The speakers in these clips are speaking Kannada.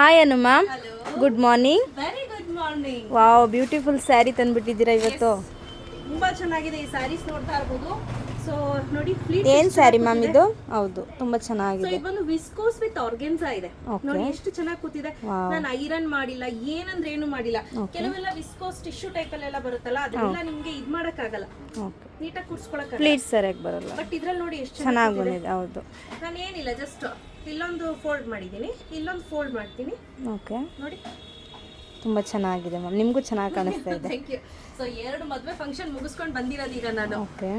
Hi Anu ma'am good morning very good morning wow beautiful sari ತಂದ್ಬಿಟ್ಟಿದ್ದೀರಾ ಇವತ್ತು? ತುಂಬಾ ಚೆನ್ನಾಗಿದೆ ಈ ಸ್ಯಾರೀಸ್ ನೋಡ್ತಾ ಇರ್ಬೋದು. ಸೊ ನೋಡಿ ಫ್ಲೀಟ್ ಏನ್ ಸ್ಯಾರಿ ಮ್ಯಾಮ್ ಇದು? ಹೌದು ತುಂಬಾ ಚೆನ್ನಾಗಿದೆ. ಇದು ಬಂದು ವಿಸ್ಕೋಸ್ ವಿತ್ ಆರ್ಗೆನ್ಸಾ ಇದೆ ನೋಡಿ ಎಷ್ಟು ಚೆನ್ನಾಗಿ ಕೂತಿದೆ. ನಾನು ಐರನ್ ಮಾಡಿಲ್ಲ ಏನಂದ್ರೆ ಏನು ಮಾಡಿಲ್ಲ. ಕೆಲವೆಲ್ಲ ವಿಸ್ಕೋಸ್ ಟಿಶ್ಯೂ ಟೈಪ್ ಅಲ್ಲೆಲ್ಲ ಬರುತ್ತಲ್ಲ ಅದೆಲ್ಲ ನಿಮ್ಗೆ ಇದ್ ಮಾಡಕ್ ಆಗಲ್ಲ ನೀಟಾಗಿ ಕೂರ್ಸ್ಕೊಳಕ್ ಪ್ಲೀಟ್ ಸರಿಯಾಗಿ ಬರಲ್ಲ. ಬಟ್ ಇದ್ರಲ್ಲಿ ನೋಡಿ ಎಷ್ಟು ಚೆನ್ನಾಗಿ ಬಂದಿದೆ ಹೌದು. ನಾನು ಏನಿಲ್ಲ ಜಸ್ಟ್ ಇಲ್ಲೊಂದು ಫೋಲ್ಡ್ ಮಾಡಿದ್ದೀನಿ. ಇಲ್ಲೊಂದು ಫೋಲ್ಡ್ ಮಾಡ್ತೀನಿ. ಓಕೆ ನೋಡಿ. ತುಂಬಾ ಚೆನ್ನಾಗಿದೆ ಮ್ಯಾಮ್ ನಿಮಗೂ ಚೆನ್ನಾಗಿ ಕಾಣಿಸ್ತಾ ಇದೆ. ಥ್ಯಾಂಕ್ ಯು ಸೊ ಎರಡು ಮದ್ವೆ ಫಂಕ್ಷನ್ ಮುಗಿಸ್ಕೊಂಡು ಬಂದಿರೋದು ಈಗ ನಾನು. ಓಕೆ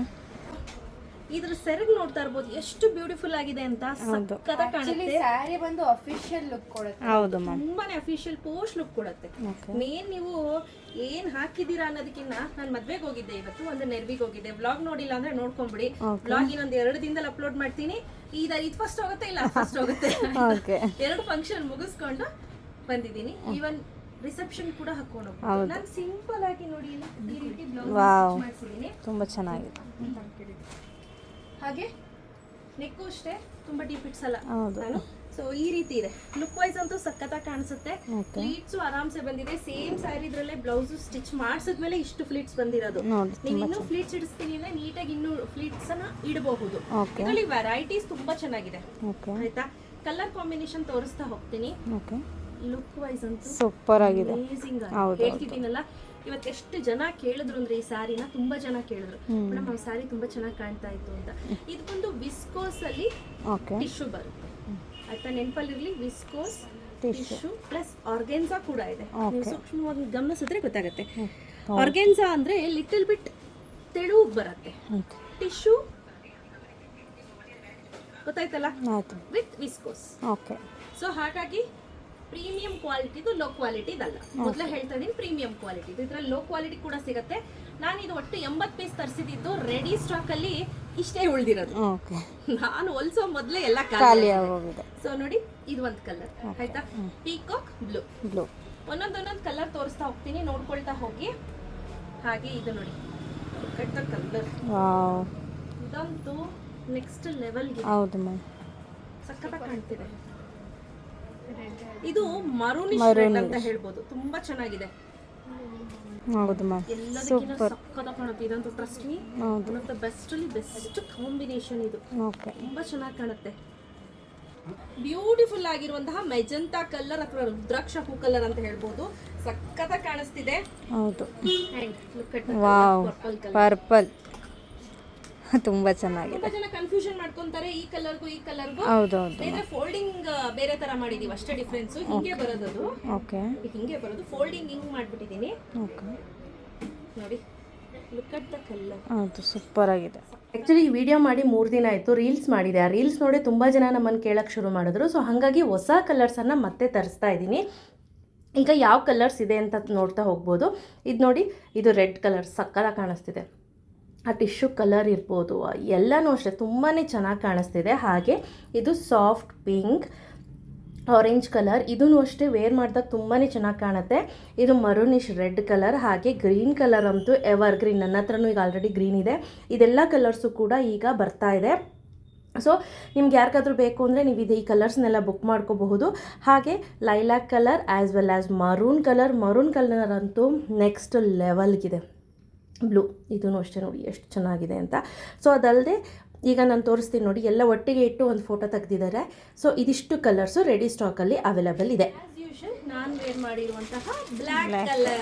ಇದ್ರ ಸೆರಗ್ ನೋಡ್ತಾ ಇರ್ಬೋದು. ಎಷ್ಟು ಬ್ಯೂಟಿಫುಲ್ ಆಗಿದೆ ಅಂತ. ಕಾಣುತ್ತೆ. ಸ್ಯಾರಿ ಬಂದು ಅಫಿಷಿಯಲ್ ಲುಕ್ ಕೊಡುತ್ತೆ. ಹೌದು ಮ್ಯಾಮ್ ತುಂಬಾನೇ ಅಫಿಷಿಯಲ್ ಪೋಸ್ಟ್ ಲುಕ್ ಕೊಡುತ್ತೆ. ಮೇನ್ ನೀವು ಏನ್ ಹಾಕಿದೀರಾ ಅನ್ನೋದಕ್ಕಿಂತ ನಾನು ಮದ್ವೆಗೆ ಹೋಗಿದ್ದೆ ಇವತ್ತು ಒಂದು ನೆರವಿಗೆ ಹೋಗಿದ್ದೆ. ವ್ಲಾಗ್ ನೋಡಿಲ್ಲ ಅಂದ್ರೆ ನೋಡ್ಕೊಂಡ್ಬಿಡಿ ಬ್ಲಾಗ್ ವ್ಲಾಗ್ ಇನ್ನೊಂದು ಎರಡು ದಿನದಲ್ಲಿ ಅಪ್ಲೋಡ್ ಮಾಡ್ತೀನಿ. ಈಗ ಇದು ಫಸ್ಟ್ ಹೋಗುತ್ತೆ ಇಲ್ಲ ಫಸ್ಟ್ ಹೋಗುತ್ತೆ? ಓಕೆ ಎರಡು ಫಂಕ್ಷನ್ ಮುಗಿಸ್ಕೊಂಡು ಬಂದಿದ್ದೀನಿ. ಈವನ್ ರಿಸೆಪ್ಷನ್ ಕೂಡ ಹಾಕೊಂಡು ಹೋಗ್ತೀನಿ ನಾನು ಸಿಂಪಲ್ ಆಗಿ ನೋಡಿ ಈ ರೀತಿ ಬ್ಲೌಸ್ ಮಾಡ್ಸಿದ್ದೀನಿ. ತುಂಬಾ ತುಂಬ ಚೆನ್ನಾಗಿದೆ ಹಾಗೆ ನೆಕ್ಕು ಅಷ್ಟೇ ತುಂಬಾ ಡೀಪ್ ಇಟ್ಸಲ್ಲ ಅಲ್ಲ. ನಾನು? ಸೊ ಈ ರೀತಿ ಇದೆ. ಲುಕ್ ವೈಸ್ ಅಂತೂ ಸಖತ್ತಾಗಿ ಕಾಣಿಸುತ್ತೆ. ಫ್ಲೀಟ್ಸ್ ಆರಾಮ್ಸೆ ಬಂದಿದೆ. ಸೇಮ್ ಸ್ಯಾರಿ ಇದ್ರಲ್ಲೇ ಬ್ಲೌಸ್ ಸ್ಟಿಚ್ ಮಾಡಿಸಿದ್ಮೇಲೆ ಇಷ್ಟು ಫ್ಲೀಟ್ಸ್ ಬಂದಿರೋದು. ನೀವು ಇನ್ನೂ ಫ್ಲೀಟ್ಸ್ ಇಡಿಸ್ತೀನಿ ಅಂದ್ರೆ ನೀಟಾಗಿ ಇನ್ನೂ ಫ್ಲೀಟ್ಸ್ ಅನ್ನ ಇಡಬಹುದು. ಇದರಲ್ಲಿ ವೆರೈಟೀಸ್ ತುಂಬಾ ಚೆನ್ನಾಗಿದೆ. ಆಯ್ತಾ? ಕಲರ್ ಕಾಂಬಿನೇಷನ್ ತೋರಿಸ್ತಾ ಹೋಗ್ತೀನಿ. ಲುಕ್ ವೈಸ್ ಅಂತೂ ಸೂಪರ್ ಆಗಿದೆ. ಅಮೇಸಿಂಗ್ ಹೌದು, ಹೇಳ್ತಿದ್ದೀನಲ್ಲ ಇವತ್ತು ಎಷ್ಟು ಜನ ಕೇಳಿದ್ರು ಅಂದ್ರೆ ಈ ಸ್ಯಾರಿನ ತುಂಬಾ ಜನ ಕೇಳಿದ್ರು. ಮೇಡಮ್ ಆ ಸ್ಯಾರಿ ತುಂಬಾ ಚೆನ್ನಾಗಿ ಕಾಣ್ತಾ ಇತ್ತು ಅಂತ. ಇದು ಬಂದು ವಿಸ್ಕೋಸ್ ಅಲ್ಲಿ ಟಿಶ್ಯೂ ಬರುತ್ತೆ. ಆಯ್ತಾ? ನೆನಪಲ್ಲಿರ್ಲಿ ವಿಸ್ಕೋಸ್ ಟಿಶ್ಯೂ ಪ್ಲಸ್ ಆರ್ಗೆನ್ಸಾ ಕೂಡ ಇದೆ. ನೀವು ಸೂಕ್ಷ್ಮವಾಗಿ ಗಮನಿಸಿದ್ರೆ ಗೊತ್ತಾಗುತ್ತೆ. ಆರ್ಗೆನ್ಸಾ ಅಂದ್ರೆ ಲಿಟಲ್ ಬಿಟ್ ತೆಳು ಬರುತ್ತೆ. ಟಿಶ್ಯೂ ಗೊತ್ತಾಯ್ತಲ್ಲ? ವಿತ್ ವಿಸ್ಕೋಸ್ ಓಕೆ ಸೊ ಹಾಗಾಗಿ ಪ್ರೀಮಿಯಂ ಕ್ವಾಲಿಟಿದು ಲೋ ಕ್ವಾಲಿಟಿದಲ್ಲ. ಮೊದಲೇ ಹೇಳ್ತಾ ಇದೀನಿ ಪ್ರೀಮಿಯಂ ಕ್ವಾಲಿಟಿ ಇದ್ರಲ್ಲಿ ಲೋ ಕ್ವಾಲಿಟಿ ಕೂಡ ಸಿಗುತ್ತೆ. ನಾನು ಇದು ಒಟ್ಟು ಎಂಬತ್ತು ಪೀಸ್ ತರಿಸಿದ್ದು ರೆಡಿ ಸ್ಟಾಕ್ ಅಲ್ಲಿ ಇಷ್ಟೇ ಉಳಿದಿರೋದು. ನಾನು ಹೊಲ್ಸೋ ಮೊದಲೇ ಎಲ್ಲ ಖಾಲಿ ಸೊ ನೋಡಿ ಇದು ಒಂದು ಕಲರ್ ಆಯ್ತಾ? ಪೀಕಾಕ್ ಬ್ಲೂ ಬ್ಲೂ ಒಂದೊಂದೊಂದೊಂದು ಕಲರ್ ತೋರಿಸ್ತಾ ಹೋಗ್ತೀನಿ. ನೋಡ್ಕೊಳ್ತಾ ಹೋಗಿ. ಹಾಗೆ ಇದು ನೋಡಿ. ಕಟ್ಟ ಕಲರ್ ಇದಂತೂ ನೆಕ್ಸ್ಟ್ ಲೆವೆಲ್ಗೆ ಹೌದು ಮ್ಯಾಮ್ ಸಖತ್ತಾಗಿ ಕಾಣ್ತಿದೆ. ಇದು ಮರೂನಿಶ್ Maroonish. ಅಂತ ಹೇಳ್ಬೋದು. ತುಂಬಾ ಚೆನ್ನಾಗಿದೆ. ಹೌದು ಮ್ಯಾಮ್. ಸೂಪರ್. ಕಾಣುತ್ತೆ. ಇದಂತೂ ಟ್ರಸ್ಟ್ ಮೀ ಹೌದು. ಒನ್ ಆಫ್ ದ ಬೆಸ್ಟ್ ಅಲ್ಲಿ ಬೆಸ್ಟ್ ಕಾಂಬಿನೇಷನ್ ಇದು. ಓಕೆ. ತುಂಬಾ ಚೆನ್ನಾಗಿ ಕಾಣುತ್ತೆ. ಬ್ಯೂಟಿಫುಲ್ ಆಗಿರುವಂತಹ ಮೆಜಂತಾ ಕಲರ್ ಅಥವಾ ರುದ್ರಾಕ್ಷ ಹೂ ಕಲರ್ ಅಂತ ಹೇಳ್ಬೋದು. ಸಖತ್ತಾಗಿ ಕಾಣಿಸ್ತಿದೆ. ಹೌದು. ಪರ್ಪಲ್ ತುಂಬ ಚೆನ್ನಾಗಿದೆ. ತುಂಬಾ ಜನ ಕನ್ಫ್ಯೂಷನ್ ಮಾಡ್ಕೊಂತಾರೆ ಈ ಕಲರ್ಗೂ ಈ ಕಲರ್ಗೂ ಹೌದು ಹೌದು. ಬೇರೆ ಫೋಲ್ಡಿಂಗ್ ಬೇರೆ ತರ ಮಾಡಿದೀವಿ. ಅಷ್ಟೇ ಡಿಫ್ರೆನ್ಸ್ ಹಿಂಗೆ ಬರೋದದು ಓಕೆ ಈಗ ಹಿಂಗೆ ಬರೋದು. ಫೋಲ್ಡಿಂಗ್ ಹಿಂಗ್ ಮಾಡ್ಬಿಟ್ಟಿದ್ದೀನಿ. ಓಕೆ ನೋಡಿ. ಲುಕ್ ಅಟ್ ದ ಕಲರ್ ಹೌದು ಸೂಪರ್ ಆಗಿದೆ. ಆ್ಯಕ್ಚುಲಿ ಈ ವಿಡಿಯೋ ಮಾಡಿ ಮೂರು ದಿನ ಆಯಿತು. ರೀಲ್ಸ್ ಮಾಡಿದೆ. ಆ ರೀಲ್ಸ್ ನೋಡಿ ತುಂಬ ಜನ ನಮ್ಮನ್ನು ಕೇಳೋಕ್ಕೆ ಶುರು ಮಾಡಿದ್ರು. ಸೊ ಹಾಗಾಗಿ ಹೊಸ ಕಲರ್ಸನ್ನು ಮತ್ತೆ ತರಿಸ್ತಾ ಇದ್ದೀನಿ. ಈಗ ಯಾವ ಕಲರ್ಸ್ ಇದೆ ಅಂತ ನೋಡ್ತಾ ಹೋಗ್ಬೋದು. ಇದು ನೋಡಿ ಇದು ರೆಡ್ ಕಲರ್ ಸಕ್ಕಲ ಕಾಣಿಸ್ತಿದೆ. ಆ ಟಿಶ್ಯೂ ಕಲರ್ ಇರ್ಬೋದು, ಎಲ್ಲನೂ ಅಷ್ಟೇ ತುಂಬಾ ಚೆನ್ನಾಗಿ ಕಾಣಿಸ್ತಿದೆ. ಹಾಗೆ ಇದು ಸಾಫ್ಟ್ ಪಿಂಕ್, ಆರೆಂಜ್ ಕಲರ್ ಇದೂ ಅಷ್ಟೇ ವೇರ್ ಮಾಡಿದಾಗ ತುಂಬಾ ಚೆನ್ನಾಗಿ ಕಾಣುತ್ತೆ. ಇದು ಮರೂನಿಶ್ ರೆಡ್ ಕಲರ್, ಹಾಗೆ ಗ್ರೀನ್ ಕಲರ್ ಅಂತೂ ಎವರ್ ಗ್ರೀನ್ ನನ್ನ ಹತ್ರನೂ ಈಗ ಆಲ್ರೆಡಿ ಗ್ರೀನ್ ಇದೆ. ಇದೆಲ್ಲ ಕಲರ್ಸು ಕೂಡ ಈಗ ಬರ್ತಾ ಇದೆ. ಸೊ ನಿಮ್ಗೆ ಯಾರಿಗಾದ್ರೂ ಬೇಕು ಅಂದರೆ ನೀವು ಇದು ಈ ಕಲರ್ಸ್ನೆಲ್ಲ ಬುಕ್ ಮಾಡ್ಕೋಬಹುದು. ಹಾಗೆ lilac colour as well as maroon colour maroon colour ಅಂತೂ ನೆಕ್ಸ್ಟ್ ಲೆವೆಲ್ಗಿದೆ ಬ್ಲೂ ಇದೂ ಅಷ್ಟೇ ನೋಡಿ ಎಷ್ಟು ಚೆನ್ನಾಗಿದೆ ಅಂತ. ಸೊ ಅದಲ್ಲದೆ ಈಗ ನಾನು ತೋರಿಸ್ತೀನಿ ನೋಡಿ ಎಲ್ಲ ಒಟ್ಟಿಗೆ ಇಟ್ಟು ಒಂದು ಫೋಟೋ ತೆಗೆದಿದ್ದಾರೆ. ಸೊ ಇದಿಷ್ಟು ಕಲರ್ಸು ರೆಡಿ ಸ್ಟಾಕಲ್ಲಿ ಅವೈಲಬಲ್ ಇದೆ. ನಾನು ವೇರ್ ಮಾಡಿರುವಂತಹ ಬ್ಲ್ಯಾಕ್ ಕಲರ್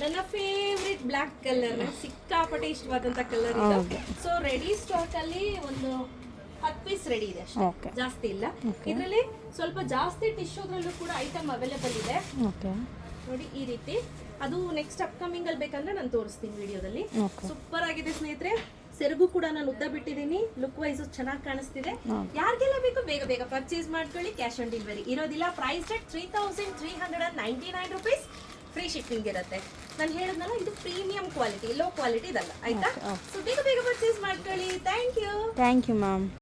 ನನ್ನ ಫೇವ್ರೆಟ್ ಬ್ಲ್ಯಾಕ್ ಕಲರ್ ಸಿಕ್ಕಾಪಟ್ಟೆ ಇಷ್ಟವಾದಂತ ಕಲರ್ ಇದೆ. ಸೊ ರೆಡಿ ಸ್ಟಾಕ್ ಅಲ್ಲಿ ಒಂದು ಹತ್ತು ಪೀಸ್ ರೆಡಿ ಇದೆ ಅಷ್ಟೇ. ಜಾಸ್ತಿ ಇಲ್ಲ. ಇದರಲ್ಲಿ ಸ್ವಲ್ಪ ಜಾಸ್ತಿ ಟಿಶ್ಯೂದ್ರಲ್ಲೂ ಕೂಡ ಐಟಮ್ ಅವೈಲೇಬಲ್ ಇದೆ. ಓಕೆ ನೋಡಿ ಈ ರೀತಿ. ಅದು ನೆಕ್ಸ್ಟ್ ಅಪ್ಕಮಿಂಗ್ ಅಲ್ಲಿ ಬೇಕಂದ್ರೆ ನಾನು ತೋರಿಸ್ತೀನಿ ವಿಡಿಯೋದಲ್ಲಿ. ಸೂಪರ್ ಆಗಿದೆ ಸ್ನೇಹಿತರೆ. ಸೆರಗು ಕೂಡ ನಾನು ಉದ್ದ ಬಿಟ್ಟಿದ್ದೀನಿ. ಲುಕ್ ವೈಸ್ ಚೆನ್ನಾಗಿ ಕಾಣಿಸ್ತಿದೆ. ಯಾರಿಗೆಲ್ಲ ಬೇಕು ಬೇಗ ಬೇಗ ಪರ್ಚೇಸ್ ಮಾಡ್ಕೊಳ್ಳಿ ಕ್ಯಾಶ್ ಆನ್ ಡೆಲಿವರಿ ಇರೋದಿಲ್ಲ price rate three thousand three hundred and ninety nine rupees free shipping ಇರುತ್ತೆ. ನಾನು ಹೇಳಿದ್ನಲ್ಲ ಇದು ಪ್ರೀಮಿಯಂ ಕ್ವಾಲಿಟಿ ಲೋ ಕ್ವಾಲಿಟಿ ಇದಲ್ಲ ಆಯ್ತಾ? ಸೊ ಬೇಗ ಬೇಗ ಪರ್ಚೇಸ್ ಮಾಡ್ಕೊಳ್ಳಿ. Thank you thank you ma'am